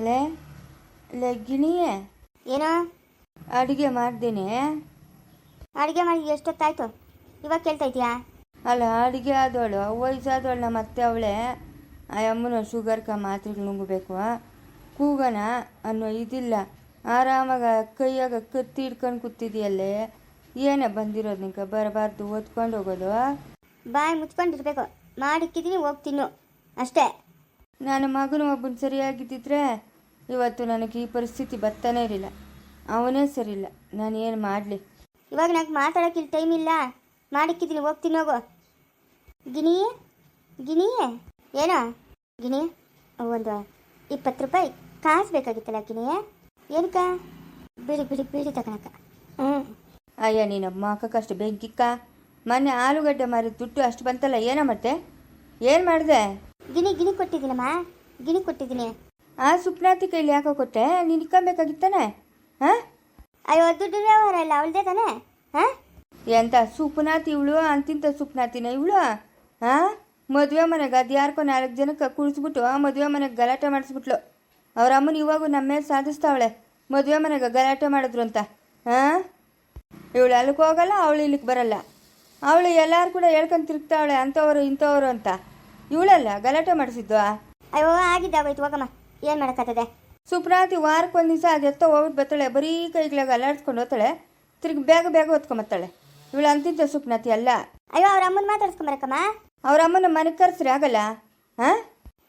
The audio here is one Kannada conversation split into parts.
ಲೇ ಲೇ ಗಿಣಿಯೇ ಏನೋ? ಅಡುಗೆ ಮಾಡ್ದೇನೆ. ಅಡುಗೆ ಮಾಡಿ ಎಷ್ಟೊತ್ತಾಯ್ತು? ಇವಾಗ ಕೇಳ್ತಾ ಇದೀಯಾ ಅಲ್ಲ ಅಡುಗೆ ಆದವಳು ವಯಸ್ಸಾದವಳು ನಮ್ಮ ಅತ್ತೆ ಅವಳೆ. ಆ ಅಮ್ಮನ ಕ ಮಾತ್ರೆಗಳು ನುಂಗಬೇಕು. ಕೂಗನ ಅನ್ನೋ ಇದಿಲ್ಲ. ಆರಾಮಾಗ ಕೈಯಾಗ ಕತ್ತಿ ಹಿಡ್ಕೊಂಡು ಕೂತಿದೆಯಲ್ಲೇ. ಏನೇ ಬಂದಿರೋದು ನಿಂಗೆ ಬರಬಾರ್ದು ಓದ್ಕೊಂಡು ಹೋಗೋದು. ಬಾಯಿ ಮುಚ್ಕೊಂಡಿರ್ಬೇಕು. ಮಾಡಿಕ್ಕಿದ್ದೀನಿ ಹೋಗ್ತೀನು ಅಷ್ಟೇ. ನನ್ನ ಮಗನ ಒಬ್ಬನ ಸರಿಯಾಗಿದ್ದಿದ್ರೆ ಇವತ್ತು ನನಗೆ ಈ ಪರಿಸ್ಥಿತಿ ಬರ್ತಾನೇ ಇರಲಿಲ್ಲ. ಅವನೇ ಸರಿಯಿಲ್ಲ. ನಾನು ಏನು ಮಾಡಲಿ? ಇವಾಗ ನನಗೆ ಮಾತಾಡೋಕೆ ಇಲ್ಲಿ ಟೈಮ್ ಇಲ್ಲ. ಮಾಡಿಕ್ಕಿದ್ದೀನಿ ಹೋಗ್ತೀನಿ ಹೋಗೋ. ಗಿನಿ ಗಿನಿ ಏನೋ? ಗಿನಿ ಒಂದು ಇಪ್ಪತ್ತು ರೂಪಾಯಿ ಕಾಸು ಬೇಕಾಗಿತ್ತಲ್ಲ ಗಿನಿ? ಏನಕ್ಕ? ಬಿಡಿ ಬಿಡಿ ಬಿಡಿ ತಗೊಳಕ ಹ್ಞೂ ಅಯ್ಯ ನೀನು ಮಕ್ಕಕ್ಕಷ್ಟು ಬೆಂಕಿಕ್ಕ. ಮೊನ್ನೆ ಆಲೂಗಡ್ಡೆ ಮಾರಿದ ದುಡ್ಡು ಅಷ್ಟು ಬಂತಲ್ಲ ಏನೋ ಮತ್ತೆ? ಏನು ಮಾಡಿದೆ? ಗಿನಿ ಗಿನಿ ಕೊಟ್ಟಿದ್ದೀನಮ್ಮ. ಗಿನಿ ಕೊಟ್ಟಿದ್ದೀನಿ. ಆ ಸುಪ್ನಾತಿ ಕೈಲಿ ಯಾಕೋ ಕೊಟ್ಟೆ ನೀನು ಇಕ್ಕೊಬೇಕಾಗಿತ್ತಾನೆ ಹಾಂ? ಅಯ್ಯೋ ದುಡ್ಡು ವ್ಯವಹಾರ ಅವಳದೇ ತಾನೆ? ಹಾಂ? ಎಂತ ಸುಪ್ನಾತಿ ಇವಳು ಅಂತಿಂತ ಸುಪ್ನಾತಿನ ಇವಳು? ಹಾಂ? ಮದುವೆ ಮನೆಗೆ ಅದು ಯಾರ್ಕೋ ನಾಲ್ಕು ಜನಕ್ಕೆ ಕುಳಿಸ್ಬಿಟ್ಟು ಆ ಮದುವೆ ಮನೆಗೆ ಗಲಾಟೆ ಮಾಡಿಸ್ಬಿಟ್ಲು. ಅವ್ರ ಅಮ್ಮನ ಇವಾಗೂ ನಮ್ಮ ಮೇಲೆ ಸಾಧಿಸ್ತಾವಳೆ. ಮದುವೆ ಮನೆಗೆ ಗಲಾಟೆ ಮಾಡಿದ್ರು ಅಂತ. ಹಾಂ? ಇವಳು ಅಲ್ಲಿಗೆ ಹೋಗಲ್ಲ ಅವಳು ಇಲ್ಲಿಗೆ ಬರಲ್ಲ. ಅವಳು ಎಲ್ಲರೂ ಕೂಡ ಹೇಳ್ಕೊಂಡು ತಿರುಗ್ತಾವಳೆ ಅಂಥವ್ರು ಇಂಥವ್ರು ಅಂತ. ಇವಳಲ್ಲ ಗಲಾಟೆ ಮಾಡಿಸಿದ್ದು ಅಯ್ಯೋ ಆಗಿದ್ದಾಗೋಯ್ತು ಹೋಗಮ್ಮ. ಏನು ಮಾಡೋಕ್ಕಾಗ್ತದೆ ಸುಪ್ರಾತಿ ವಾರಕ್ಕೆ ಒಂದು ದಿವಸ ಅದೆತ್ತ ಹೋಗ್ಬಿಟ್ಟು ಬರ್ತಾಳೆ ಬರೀ ಕೈಗಳಾಗ ಅಲ್ಲಾಡ್ಸ್ಕೊಂಡು ಹೋಗ್ತಾಳೆ ತಿರ್ಗಿ ಬೇಗ ಬೇಗ ಹೊತ್ಕೊಂಬರ್ತಾಳೆ ಇವಳು ಅಂತಿದ್ದ ಸುಪ್ನಾತಿ ಅಲ್ಲ ಅಯ್ಯೋ ಅವ್ರ ಅಮ್ಮನ ಮಾತಾಡ್ಸ್ಕೊಂಬರಕ್ಕಮ್ಮ ಅವ್ರ ಅಮ್ಮನ ಮನೆಗೆ ಕರ್ಸ್ರಿ ಆಗಲ್ಲ. ಹಾಂ?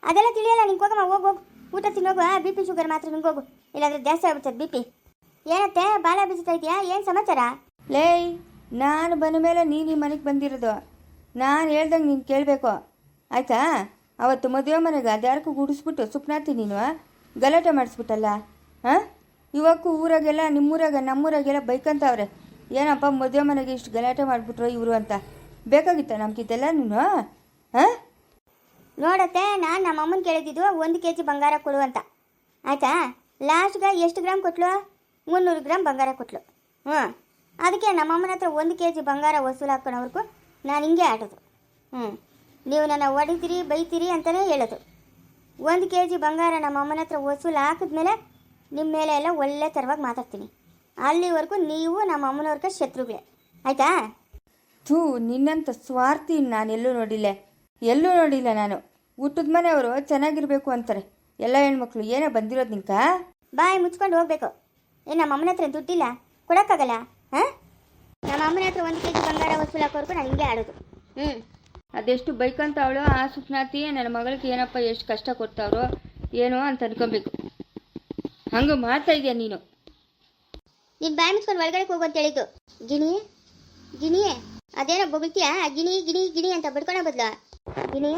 ಅದೆಲ್ಲ ತಿಳಿಯಲ್ಲ ನಿಂಗೆ ಹೋಗಮ್ಮ ಹೋಗು ಹೋಗು. ಊಟ ತಿನ್ನೋಗು ಬಿ ಪಿ ಶುಗರ್ ಮಾತ್ರ ನಿಂಗೆ ಹೋಗು. ಇಲ್ಲಾಂದ್ರೆ ಜಾಸ್ತಿ ಆಗ್ಬಿಡ್ತದೆ ಬಿ ಪಿ. ಏನತ್ತೆ ಬಾಲ ಬಿಸಿತಾ ಇದೆಯಾ? ಏನು ಸಮಾಚಾರ? ಲೇಯ್ ನಾನು ಬಂದ ಮೇಲೆ ನೀನು ಈ ಮನೆಗೆ ಬಂದಿರೋದು. ನಾನು ಹೇಳ್ದಂಗೆ ನೀನು ಕೇಳಬೇಕು. ಆಯಿತಾ? ಅವತ್ತು ಮದುವೆ ಮನೆಗೆ ಅದ್ಯಾರಕ್ಕೂ ಗುಡಿಸ್ಬಿಟ್ಟು ಸುಪ್ನಾತಿ ನೀನು ಗಲಾಟೆ ಮಾಡಿಸ್ಬಿಟ್ಟಲ್ಲ ಹಾಂ ಇವಕ್ಕೂ ಊರಾಗೆಲ್ಲ, ನಿಮ್ಮೂರಾಗ, ನಮ್ಮೂರಾಗೆಲ್ಲ ಬೈಕಂತವ್ರೆ. ಏನಪ್ಪ ಮದುವೆ ಮನೆಗೆ ಇಷ್ಟು ಗಲಾಟೆ ಮಾಡಿಬಿಟ್ರು ಇವರು ಅಂತ? ಬೇಕಾಗಿತ್ತ ನಮ್ಗಿದ್ದೆಲ್ಲ ನೀನು ಹಾಂ ನೋಡತ್ತೆ, ನಾನು ನಮ್ಮ ಅಮ್ಮನ ಕೇಳಿದ್ದು ಒಂದು ಕೆ ಜಿ ಬಂಗಾರ ಕೊಡು ಅಂತ. ಆಯ್ತಾ? ಲಾಸ್ಟ್ಗೆ ಎಷ್ಟು ಗ್ರಾಮ್ ಕೊಟ್ಲು? ಮುನ್ನೂರು ಗ್ರಾಮ್ ಬಂಗಾರ ಕೊಟ್ಲು. ಹ್ಞೂ ಅದಕ್ಕೆ ನಮ್ಮ ಅಮ್ಮನ ಹತ್ರ ಒಂದು ಕೆ ಜಿ ಬಂಗಾರ ವಸೂಲು ನಾನು ಹಿಂಗೆ ಆಡೋದು. ಹ್ಞೂ ನೀವು ನನ್ನ ಹೊಡಿತೀರಿ ಬೈತೀರಿ ಅಂತಲೇ ಹೇಳೋದು. ಒಂದು ಕೆ ಜಿ ಬಂಗಾರ ನಮ್ಮ ಅಮ್ಮನ ಹತ್ರ ವಸೂಲು ಹಾಕಿದ್ಮೇಲೆ ನಿಮ್ಮ ಮೇಲೆ ಎಲ್ಲ ಒಳ್ಳೆ ಥರವಾಗಿ ಮಾತಾಡ್ತೀನಿ. ಅಲ್ಲಿವರೆಗೂ ನೀವು ನಮ್ಮ ಅಮ್ಮನವ್ರಿಗೆ ಶತ್ರುಗಳೇ ಆಯಿತಾ? ಥೂ ನಿನ್ನಂಥ ಸ್ವಾರ್ಥಿ ನಾನು ಎಲ್ಲೂ ನೋಡಿಲ್ಲ. ಎಲ್ಲೂ ನೋಡಿಲ್ಲ ನಾನು. ಹುಟ್ಟಿದ ಮನೆಯವರು ಚೆನ್ನಾಗಿರಬೇಕು ಅಂತಾರೆ. ಎಲ್ಲ ಹೆಣ್ಮಕ್ಳು ಏನೋ ಬಂದಿರೋದು ನಿಂಕ? ಬಾಯ್ ಮುಚ್ಕೊಂಡು ಹೋಗ್ಬೇಕು. ಏ ನಮ್ಮ ಅಮ್ಮನ ಹತ್ರ ದುಡ್ಡಿಲ್ಲ. ಕೊಡೋಕ್ಕಾಗಲ್ಲ ಹಾಂ? ನಮ್ಮ ಅಮ್ಮನ ಹತ್ರ ಒಂದು ಕೆ ಜಿ ಬಂಗಾರ ವಸೂಲಾಕೋರ್ಗು ನಾನು ಹಿಂಗೆ ಆಡೋದು. ಹ್ಞೂ ಅದೆಷ್ಟು ಬೈಕಂತ ಅವಳು ಆ ಸುಪ್ನಾತಿ ನನ್ನ ಮಗಳಿಗೆ ಏನಪ್ಪ ಎಷ್ಟು ಕಷ್ಟ ಕೊಡ್ತಾವ್ರೋ ಏನೋ ಅಂತ ಅನ್ಕೊಬೇಕು. ಹಂಗೆ ಮಾಡ್ತಾ ಇದೆಯಾ ನೀನು? ನೀನು ಬಾಯಿ ಒಳಗಡೆ ಹೋಗು ಅಂತ ಹೇಳಿದ್ದು. ಗಿಣಿ ಗಿಣಿಯೇ ಅದೇನೋ ಬೊಗಳ್ತೀಯಾ? ಗಿಣಿ ಗಿಣಿ ಗಿಣಿ ಅಂತ ಬಡ್ಕೊಳೋ ಬದ್ಲ. ಗಿಣಿ,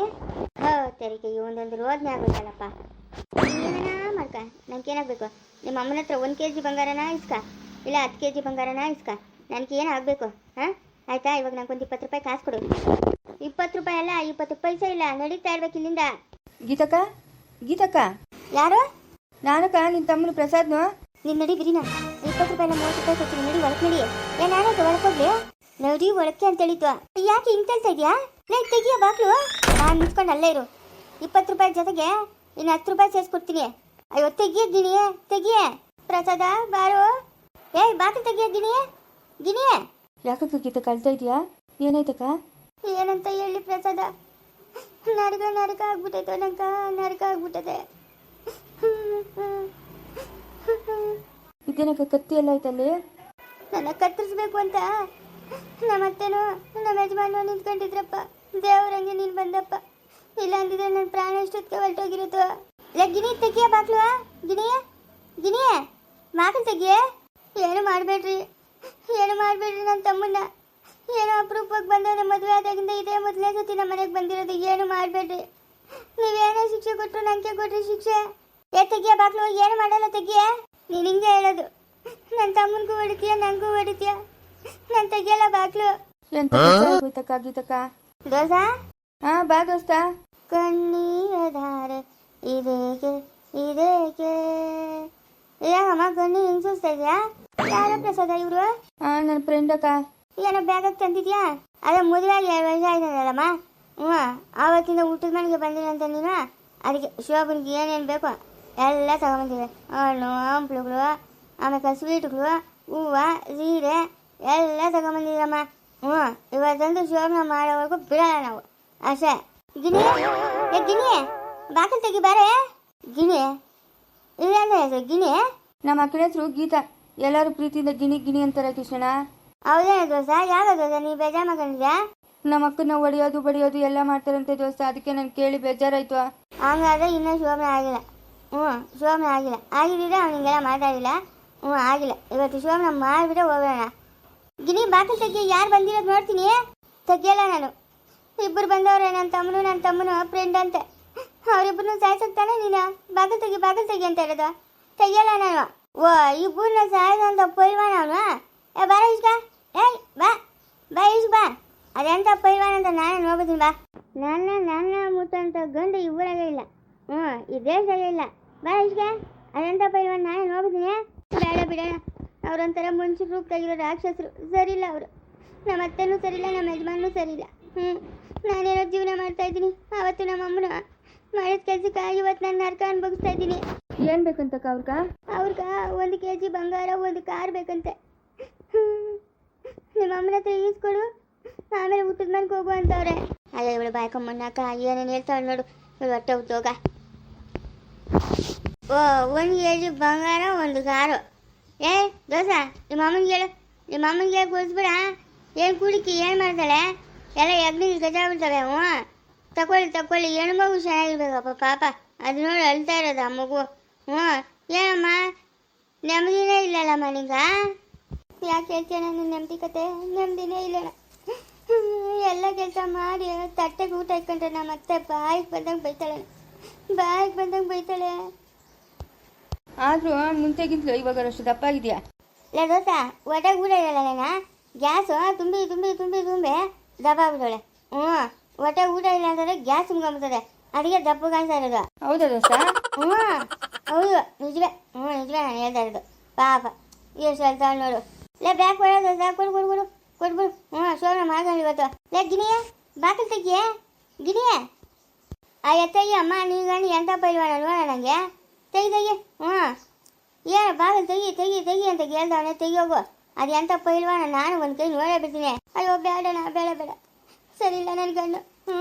ಹೋ, ತೆರಿಗೆ, ಒಂದೊಂದು ರೋದನೆ ಆಗ್ಬೇಕಲ್ಲಪ್ಪ ಏನ ಮಾಡ್ಕ? ನಂಗೆ ಏನಾಗಬೇಕು ನಿಮ್ಮ ಅಮ್ಮನ ಹತ್ರ ಒಂದು ಕೆ ಜಿ ಬಂಗಾರನ ಇಸ್ಕ? ಇಲ್ಲ ಹತ್ತು ಕೆ ಜಿ ಬಂಗಾರನ ಇಸ್ಕ? ನನಗೆ ಏನು ಆಗಬೇಕು ಹಾಂ? ಆಯ್ತಾ? ಇವಾಗ ನಂಗೆ ಒಂದು ಇಪ್ಪತ್ತು ರೂಪಾಯಿ ಕಾಸು ಕೊಡು. ಇಪ್ಪತ್ತು ರೂಪಾಯಿ ಅಲ್ಲ ಇಪ್ಪತ್ತು ಪೈಸೆ ಇಲ್ಲ ನಡೀತಾ ಇರ್ಬೇಕು ಇಲ್ಲಿಂದ. ಗೀತಕ್ಕ? ಗೀತಕ್ಕ? ಯಾರು? ನಾನಕ್ಕ ನಿನ್ನ ತಮ್ಮನ ಪ್ರಸಾದ್ನು? ನೀನು ನಡಿ ಬಿರಿನ ಇಪ್ಪತ್ತು ರೂಪಾಯಿ ಮೂವತ್ತು ರೂಪಾಯಿ ಕೊಡ್ತೀನಿ ನಡಿ ಒಳಕ್ ನಡಿ. ಏ ನಾನಾಯ್ತು ಒಳಗೆ ಹೋಗ್ಲಿ. ನಡಿ ಒಳಕ್ಕೆ ಅಂತ ಹೇಳಿದ್ವ. ಯಾಕೆ ಹಿಂಗ್ ತಳ್ತಾ ಇದೆಯಾ? ಲೇ ತೆಗಿಯ ಬಾಕ್ಲು ನಾನು ನಿಂತ್ಕೊಂಡು ಅಲ್ಲೇ ಇರು. ಇಪ್ಪತ್ತು ರೂಪಾಯಿ ಜೊತೆಗೆ ಇನ್ನು ಹತ್ತು ರೂಪಾಯಿ ಸೇರಿಸ್ಕೊಡ್ತೀನಿ. ಅಯ್ಯೋ ತೆಗಿಯ ಗಿಣಿ ತೆಗಿಯ. ಪ್ರಸಾದ ಬಾರು. ಏಯ್ ಬಾಕಿ ತೆಗಿಯ ಗಿಣಿ ಗಿಣಿ ಯಾಕಕ್ಕ ಗೀತ ಅಳ್ತಾ ಇದೆಯಾ? ಏನಾಯ್ತಕ್ಕ? ಏನಂತ ಹೇಳಿ ಪ್ರಸಾದ? ನರಕ ನರಕ ಆಗ್ಬಿಟ್ಟೈತೆ ನಂಗ ನರಕ ಆಗ್ಬಿಟ್ಟದೆ. ಇದೇನಕ್ಕ ಕತ್ತಿ ಎಲ್ಲ ಐತಲ್ಲಿ? ನನ್ನ ಕತ್ತರಿಸ್ಬೇಕು ಅಂತ ನಮ್ಮತ್ತೇನೋ ನಮ್ಮ ಯಜಮಾನ ನಿಂತ್ಕೊಂಡಿದ್ರಪ್ಪ. ದೇವರಂಗೆ ನೀನು ಬಂದಪ್ಪ. ಇಲ್ಲ ಅಂದಿದ್ರೆ ನನ್ನ ಪ್ರಾಣ ಎಷ್ಟೊತ್ತಿಗೆ ಹೊರಟೋಗಿರುತ್ತೋ? ಇಲ್ಲ ಗಿಣಿ ತೆಗಿಯ ಬಾಕ್ಲು ಗಿಣಿಯ ಗಿಣಿಯ ಮಾಕಲ್ ತೆಗಿಯೇ? ಏನು ಮಾಡಬೇಡ್ರಿ? ಏನು ಮಾಡಬೇಡ್ರಿ ನನ್ನ ತಮ್ಮನ್ನ? ಏನೋ ಅಪರೂಪಕ್ಕೆ ಬಂದವನ ಮದುವೆ ಆದಾಗಿಂದ ಇದೇ ಮೊದಲನೇ ಸತಿ ನಮ್ಮ ಮನೆಗೆ ಬಂದಿರೋದು. ಏನು ಮಾಡಬೇಡ್ರಿ? ನೀವೇನೇ ಶಿಕ್ಷೆ ಕೊಟ್ಟರು ನನಗೆ ಕೊಟ್ರಿ ಶಿಕ್ಷೆ. ಏ ತೆಗಿಯ ಬಾಕ್ಲು ಏನು ಮಾಡಲ್ಲ ತೆಗಿಯ? ನೀನು ಹಿಂಗೆ ಹೇಳೋದು. ನನ್ನ ತಮ್ಮನಿಗೂ ಹೊಡಿತೀಯ ನನಗೂ ಹೊಡಿತೀಯ. ನಾನು ತೆಗಿಯಲ್ಲ ಬಾಕ್ಲು ಎಂತ ಆಗೋಯ್ತಕ್ಕ ಗೀತಕ್ಕ? ದೋಸ? ಹಾ ಬಾ ದೋಸ್ತ. ಕಣ್ಣೀರ ಧಾರೆ ಇದೇಕೆ ಇದೇಕೆ? ಏ ಅಮ್ಮ ಕಣ್ಣು ಹಿಂಗೆ ಸುಸ್ತಾ ಇದೆಯಾ? ಯಾರ ಪ್ರಸಾದ ಇವರು? ಹಾ ನನ್ನ ಫ್ರೆಂಡ್ ಅಕ್ಕ. ಏನೋ ಬ್ಯಾಗ್ ತಂದಿದ್ಯಾ? ಅದೇ ಮದುವೆ ಎರಡು ವರ್ಷ ಆಯ್ತದಲ್ಲಮ್ಮ ಹ್ಞೂ ಆವತ್ತಿಂದ ಊಟದ ಮನೆಗೆ ಬಂದಿರಂತ ನೀನು? ಅದಕ್ಕೆ ಶೋಭನಿಗೆ ಏನೇನು ಬೇಕು ಎಲ್ಲ ತಗೊಂಬಂದಿದೆ. ಹಣ್ಣು, ಹಂಪ್ಲುಗಳು, ಆಮೇಲೆ ಸ್ವೀಟ್ಗಳು ಹೂವು, ಸೀರೆ ಎಲ್ಲ ತಗೊಂಬಂದಿದ್ದಮ್ಮ ಹ್ಞೂ ಇವತ್ತಂದು ಶೋಭನ ಮಾಡೋವರೆಗೂ ಬಿಡಲ್ಲ ನಾವು. ಅಷ್ಟೇ ಗಿಣಿ ಏ ಗಿಣಿ ಬಾಕಲ್ ತೆಗಿ ಬಾರೆ. ಗಿಣಿ ಇಲ್ಲ ಹೆಸರು ಗಿಣಿ ನಮ್ಮ ಅಕ್ಕನ ಹೆಸರು ಗೀತಾ. ಎಲ್ಲರೂ ಪ್ರೀತಿಯಿಂದ ಗಿಣಿ ಗಿಣಿ ಅಂತಾರೆ ಕೃಷ್ಣಣ್ಣ. ಹೌದೇನ ದೋಸ್ತ? ಯಾವ ದೋಸ್ತ? ನೀ ಬೇಜಾರ್ ಮಾಡ್ಕೊಂಡಿದ್ಯಾ ನಮ್ಮ ಅಕ್ಕನ ಹೊಡಿಯೋದು ಬಡಿಯೋದು ಎಲ್ಲ ಮಾಡ್ತಾರಂತೆ ದೋಸ್ತ. ಅದಕ್ಕೆ ನಾನು ಕೇಳಿ ಬೇಜಾರಾಯ್ತು. ಹಂಗಾದ್ರೆ ಇನ್ನೂ ಶೋಭನೆ ಆಗಿಲ್ಲ. ಹ್ಞೂ ಶೋಭನೆ ಆಗಿಲ್ಲ. ಆಗಿದ್ರೆ ಅವನಿಗೆಲ್ಲ ಮಾತಾಡಿಲ್ಲ ಹ್ಞೂ ಆಗಿಲ್ಲ. ಇವತ್ತು ಶೋಭನ ಮಾಡಿಬಿಟ್ರೆ ಹೋಗೋಣ ಗಿನಿ ಬಾಕಲ್ ತೆಗಿ ಯಾರು ಬಂದಿರೋದು ನೋಡ್ತೀನಿ? ತೆಗಿಯಲ್ಲ ನಾನು. ಇಬ್ಬರು ಬಂದವ್ರೆ ನನ್ನ ತಮ್ಮನು ನನ್ನ ತಮ್ಮನು ಫ್ರೆಂಡ್ ಅಂತೆ. ಅವರಿಬ್ಬರನ್ನು ಸಾಯಿಸುತ್ತಾನೆ ನೀನು? ಬಾಕಲ್ ತೆಗಿ ಬಾಕಲ್ ತೆಗಿ ಅಂತ ಹೇಳೋದು ತೆಗಿಯಲ್ಲ ನಾನು. ಓ ಇಬ್ಬರನ್ನ ಸಾಯಿಸಂತ ಪೈಲ್ವಾನ ಅವನು? ಏ ಬಾರ ಇಸ್ಕ ಏಯ್ ಬಾ. ಬಾ ಇಸ್ ಬಾ. ಅದೆಂತ ಪೈಲ್ವಾನ್ ಅಂತ ನಾನೇ ನೋಡ್ತೀನಿ ಬಾ. ನನ್ನ ನನ್ನ ಮುತ್ತಂತ ಗಂಡು ಇಬ್ಬರಾಗೆ ಇಲ್ಲ. ಹ್ಞೂ ಈ ದೇಶದಾಗೆ ಇಲ್ಲ. ಬಾ ಇಸ್ಕ ಅದೆಂತ ಪೈಲ್ವಾನ್ ನಾನೇ ಬೇಡ ಬಿಡೋಣ ಅವರೊಂಥರ ಮನುಷ್ಯ ರೂಪದಾಗಿರೋ ರಾಕ್ಷಸರು. ಸರಿಯಿಲ್ಲ ಅವರು. ನಮ್ಮ ಅತ್ತೆನೂ ಸರಿಯಿಲ್ಲ ನಮ್ಮ ಯಜಮಾನೂ ಸರಿಯಿಲ್ಲ. ಹ್ಞೂ. ನಾನೇನೋ ಜೀವನ ಮಾಡ್ತಾ ಇದ್ದೀನಿ. ಅವತ್ತು ನಮ್ಮ ಅಮ್ಮನ ಮಾಡಿದ ಕೆಲಸಕ್ಕಾಗಿ ಇವತ್ತು ನಾನು ನರ್ಕ ಅನ್ಭವಿಸ್ತಾ ಇದ್ದೀನಿ. ಏನು ಬೇಕಂತಕ್ಕ ಅವ್ರಕ್ಕ ಅವ್ರಿಗೆ ಒಂದು ಕೆ ಜಿ ಬಂಗಾರ ಒಂದು ಕಾರ್ ಬೇಕಂತೆ. ನಿಮ್ಮ ಅಮ್ಮನ ಹತ್ರ ಈಸ್ಕೊಡು ಆಮೇಲೆ ಊಟದ ಮನೆಗೆ ಹೋಗು ಅಂತವ್ರೆ. ಅಲ್ಲ ಇವಳು ಬಾಯ್ಕೊಂಬಣ್ಣಕ್ಕ ಏನೇನು ಹೇಳ್ತಾಳೆ ನೋಡು. ಇವಳು ಹೊಟ್ಟೆ ಉದ್ಯೋಗ ಓ, ಒಂದು ಕೆ ಬಂಗಾರ, ಒಂದು ಸಾರು. ಏ, ದೋಸೆ ನಿಮ್ಮ ಅಮ್ಮನಿಗೆ ಹೇಳು. ನಿಮ್ಮ ಅಮ್ಮನಿಗೆ ಹೇಳಿ ಕೊಡಿಸ್ಬಿಡ ಏನು ಕುಡಿಕಿ, ಏನು ಮಾಡ್ತಾಳೆ? ಎಲ್ಲ ಎಗ್ನಿಗೆ ಗಜಾಗ್ಬಿಡ್ತವೆ ಹ್ಞೂ. ತಕೊಳ್ಳಿ ತಕೊಳ್ಳಿ. ಹೆಣ್ಣು ಮಗು ಚೆನ್ನಾಗಿರ್ಬೇಕಪ್ಪ, ಪಾಪ. ಅದು ನೋಡಿ, ಅಳ್ತಾ ಇರೋದು ಆ ಮಗು. ಹ್ಞೂ. ಏನಮ್ಮ? ನೆಮ್ಮದಿನೇ ಇಲ್ಲಲ್ಲಮ್ಮ ನಿಂಗ? ಯಾಕೆ ಹೇಳ್ತೀಯ ನನ್ನ ನೆಮ್ಮದಿ ಕತೆ ನೆಮ್ಮದಿನೇ ಇಲ್ಲಣ ಎಲ್ಲ ಕೆಲಸ ಮಾಡಿ ತಟ್ಟೆಗೆ ಊಟ ಇಟ್ಕೊಂಡ್ರೆ ನಮ್ಮ ಅತ್ತೆ ಬಾಯಿಗೆ ಬಂದಂಗೆ ಬೈತಾಳೆ. ಬಾಯಿಗೆ ಬಂದಂಗೆ ಬೈತಾಳೆ. ಆದರೂ ಮುಂಚೆಗಿಂತಲೂ ಇವಾಗ ಅಷ್ಟು ದಪ್ಪ ಇದೆಯಾ ಲೇ ದೋಸ ಹೊಟ್ಟೆಗೆ ಊಟ ಇಲ್ಲಣ್ಣ ಗ್ಯಾಸು ತುಂಬಿ ತುಂಬಿ ತುಂಬಿ ತುಂಬಿ ದಪ್ಪ ಆಗ್ಬಿಡೋಳೆ ಹ್ಞೂ ಹೊಟ್ಟೆ ಊಟ ಇಲ್ಲ ಅಂತಂದ್ರೆ ಗ್ಯಾಸ್ ತುಂಬ್ಕೊಂಬಿಡ್ತದೆ ಅದಕ್ಕೆ ದಪ್ಪ ಕಾಣಿಸ್ತಾ ಇರೋದು. ಹೌದಾ ದೋಸ್ತ? ಹ್ಞೂ ಹೌದು. ನಿಜವೇ ಹ್ಞೂ ನಿಜವೇ ನಾನು ಹೇಳ್ತಾ ಇರೋದು. ಪಾಪ ಎಷ್ಟು ಹೇಳ್ತಾಳೆ ನೋಡು. ಲೇ ಬ್ಯಾಗ್ ಕೊಡೋದು ಸಾಕು ಕೊಡು ಕೊಡು ಕೊಡು ಕೊಟ್ಬಿಡು ಹ್ಞೂ ಶೋಭನ ಮಾಡ್ಕೊಂಡು ಇವತ್ತು ಲೇ ಗಿಣಿಯ ಬಾಕಲ್ ತೆಗಿಯ ಗಿಣಿಯ ಆ ಎತ್ತಗಿ ಅಮ್ಮ ನೀನು ಎಂತ ಪೈಲ್ವಾನ ನೋಡ ನನಗೆ ತೆಗಿ ತೆಗಿ ಹ್ಞೂ ಏನು ಬಾಗಿಲು ತೆಗಿ ತೆಗಿ ತೆಗಿ ಅಂತ ಕೇಳ್ದವನೆ ತೆಗಿಯೋಗು ಅದು ಎಂತ ಪೈಲ್ವಾನ ನಾನು ಒಂದು ಕೈ ನೋಡೇ ಬಿಡ್ತೀನಿ ಅಯ್ಯೋ ಬೇಡಣ ಬೇಡ ಬೇಡ ಸರಿ ಇಲ್ಲ ನನ್ನ ಗಂಡು ಹ್ಞೂ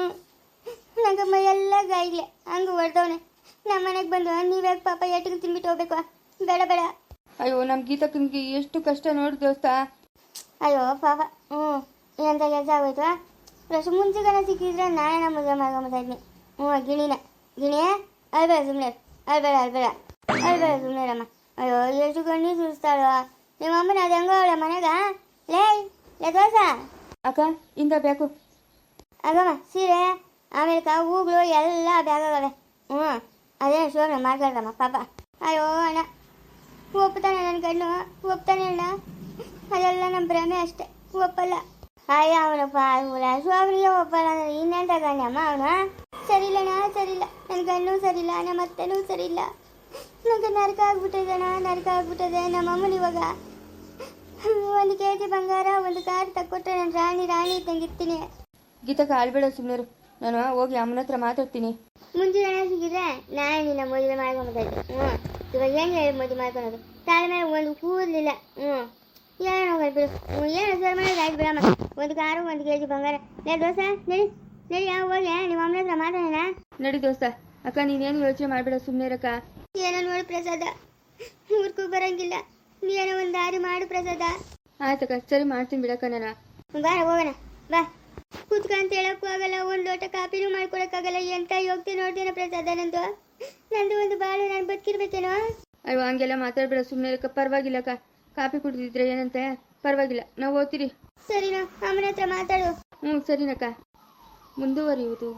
ನಂಗೆ ಮೈಯೆಲ್ಲ ಗಾಯಿಲೆ ಹಂಗೆ ಹೊಡೆದವನೆ ನಮ್ಮ ಮನೆಗೆ ಬಂದು ನೀವೇ ಪಾಪ ಎಟ್ಟಿಗೆ ತಿನ್ಬಿಟ್ಟು ಹೋಗ್ಬೇಕು ಬೇಡ ಬೇಡ ಅಯ್ಯೋ ನಮ್ಮ ಗೀತಕ್ಕನಿಗೆ ಎಷ್ಟು ಕಷ್ಟ ನೋಡು ದೋಸ್ತ. ಅಯ್ಯೋ ಪಾಪ. ಹ್ಞೂ ಎಂತ ಕೆಲಸ ಆಗೋಯ್ತು? ರಸ ಮುಂಚೆಗನ ಸಿಕ್ಕಿದ್ರೆ ನಾನೇ ನಮ್ಮ ಮದುವೆ ಮಾಡ್ಕೊಂಬತ್ತಾ ಇದ್ನಿ. ಹ್ಞೂ ಗಿಣಿನ. ಗಿಣಿಯ? ಅಳ್ಬೇಡ ಸುಮ್ಮನೆ ಅಳ್ಬೇಡ ಅಳ್ಬೇಡ. ಅಳ್ಬೇಡ ಸುಮ್ಮನೆ ರಮ್ಮ ಅಯ್ಯೋ ಎಷ್ಟು ಕಣ್ಣಿ ಸುರಿಸ್ತಾಳೋ. ನಿಮ್ಮ ಅಮ್ಮನ ಅದು ಹೆಂಗೋ ಅವಳ ಮನೆಗ? ಲೇ ಲೇ ದೋಸ ಅಕ್ಕ ಇಂದ ಬೇಕು ಆಗಮ್ಮ ಸೀರೆ ಆಮೇಲೆ ಹೂಗಳು ಎಲ್ಲ ಬ್ಯಾಗ್ ಆಗವೆ ಹ್ಞೂ ಅದೇ ಶೋಭನೆ ಮಾಡ್ಕೊಳ್ರಮ್ಮ ಪಾಪ. ಅಯ್ಯೋ ಕಣ್ಣು ಒಪ್ತಾನೆ ಅಣ್ಣ ಅದೆಲ್ಲ ನಮ್ಮ ಭ್ರಮೆ ಅಷ್ಟೇ. ಒಪ್ಪಲ್ಲ. ಅಯ್ಯ ಅವನಪ್ಪ ರಾಜು ಅವನಿಗೆ ಒಪ್ಪಲ್ಲ ಅಂದ್ರೆ ಇನ್ನೆಂತ ಗಣ್ಯಮ್ಮ ಅವನು? ಸರಿಯಿಲ್ಲಣ್ಣ ಸರಿಲ್ಲ ನನ್ನ ಗಂಡು ಸರಿಲ್ಲ ನಮ್ಮ ಅತ್ತೆನೂ ಸರಿಲ್ಲ ನನಗೆ ನರಕ ಆಗ್ಬಿಟ್ಟಿದೆ ಅಣ್ಣ ನರಕ ಆಗ್ಬಿಟ್ಟಿದೆ ನಮ್ಮ ಅಮ್ಮನ ಇವಾಗ. ಒಂದು ಕೆ ಜಿ ಬಂಗಾರ ಒಂದು ಕಾರ್ ತಕ್ಕೊಟ್ರೆ ನಾನು ರಾಣಿ ರಾಣಿ ಇದ್ದಂಗಿರ್ತೀನಿ ಗೀತಾ ಕಾಲ್ಬೇಡ ಸುಮ್ಮನೆ ನಾನು ಹೋಗಿ ಅಮ್ಮನ ಹತ್ರ ಮಾತಾಡ್ತೀನಿ. ಮುಂಚೆ ಸಿಗಿದ್ರೆ ಸಿಕ್ಕಿದ್ರೆ ನಾನು ನಿನ್ನ ಮದುವೆ ಮಾಡ್ಕೊಂಬತ್ತೈತೆ ಹ್ಞೂ ಇವಾಗ ಹೆಂಗೆ ಮದುವೆ ಮಾಡ್ಕೊಳೋದು? ತಾಳ ಮೇಲೆ ಒಂದು ಕೂದಲಿಲ್ಲ. ಹ್ಞೂ ಏನೋ ಬಿಡು. ಹ್ಞೂ ಏನೋ ಸರ್ ಆಯ್ತು ಬಿಡಮ್ಮ. ಒಂದು ಕಾರು ಒಂದು ಕೆ ಜಿ ಬಂಗಾರ. ಲೇ ದೋಸ ನಡಿ. ನಡಿ ಯಾವ ಹೋಗಿ ನಿಮ್ಮ ಅಮ್ಮನ ಹತ್ರ ಮಾತಾಡೋಣ ನಡಿ ದೋಸ್ತ. ಅಕ್ಕ ನೀನೇನು ಯೋಚನೆ ಮಾಡಬೇಡ ಸುಮ್ಮನೆ ಇರಕ್ಕ. ಏನೋ ನೋಡು ಪ್ರಸಾದ. ಊರ್ಗೂ ಬರಂಗಿಲ್ಲ. ನೀನೋ ಒಂದು ದಾರಿ ಮಾಡು ಪ್ರಸಾದ. ಆಯ್ತಕ್ಕ ಸರಿ ಮಾಡ್ತೀನಿ ಬಿಡಕ್ಕ ನಾನು. ಬಾರ ಹೋಗೋಣ. ಬಾ. ಕೂತ್ಕೊಂತ ಹೇಳಕ್ಕೂ ಆಗಲ್ಲ ಒಂದು ಲೋಟ ಕಾಪಿನೂ ಮಾಡ್ಕೊಳಕ್ಕಾಗಲ್ಲ. ಎಂತ ಯೋಗ್ತಿ ನೋಡ್ತೇನೆ ಪ್ರಸಾದ ನಂದು? ನಂದು ಒಂದು ಬಾಳು ನಾನು ಬದುಕಿರ್ಬೇಕೇನೋ? ಅಯ್ಯೋ ಹಂಗೆಲ್ಲ ಮಾತಾಡ್ಬೇಡ ಸುಮ್ಮನೆ ಪರವಾಗಿಲ್ಲಕ್ಕ ಕಾಫಿ ಕುಡಿದಿದ್ರೆ ಏನಂತೆ? ಪರವಾಗಿಲ್ಲ. ನಾವು ಓದ್ತೀರಿ. ಸರಿನಾ ಅಮ್ಮನ ಹತ್ರ ಮಾತಾಡು. ಹ್ಞೂ ಸರಿನಕ್ಕ. ಮುಂದುವರಿಯುವುದು.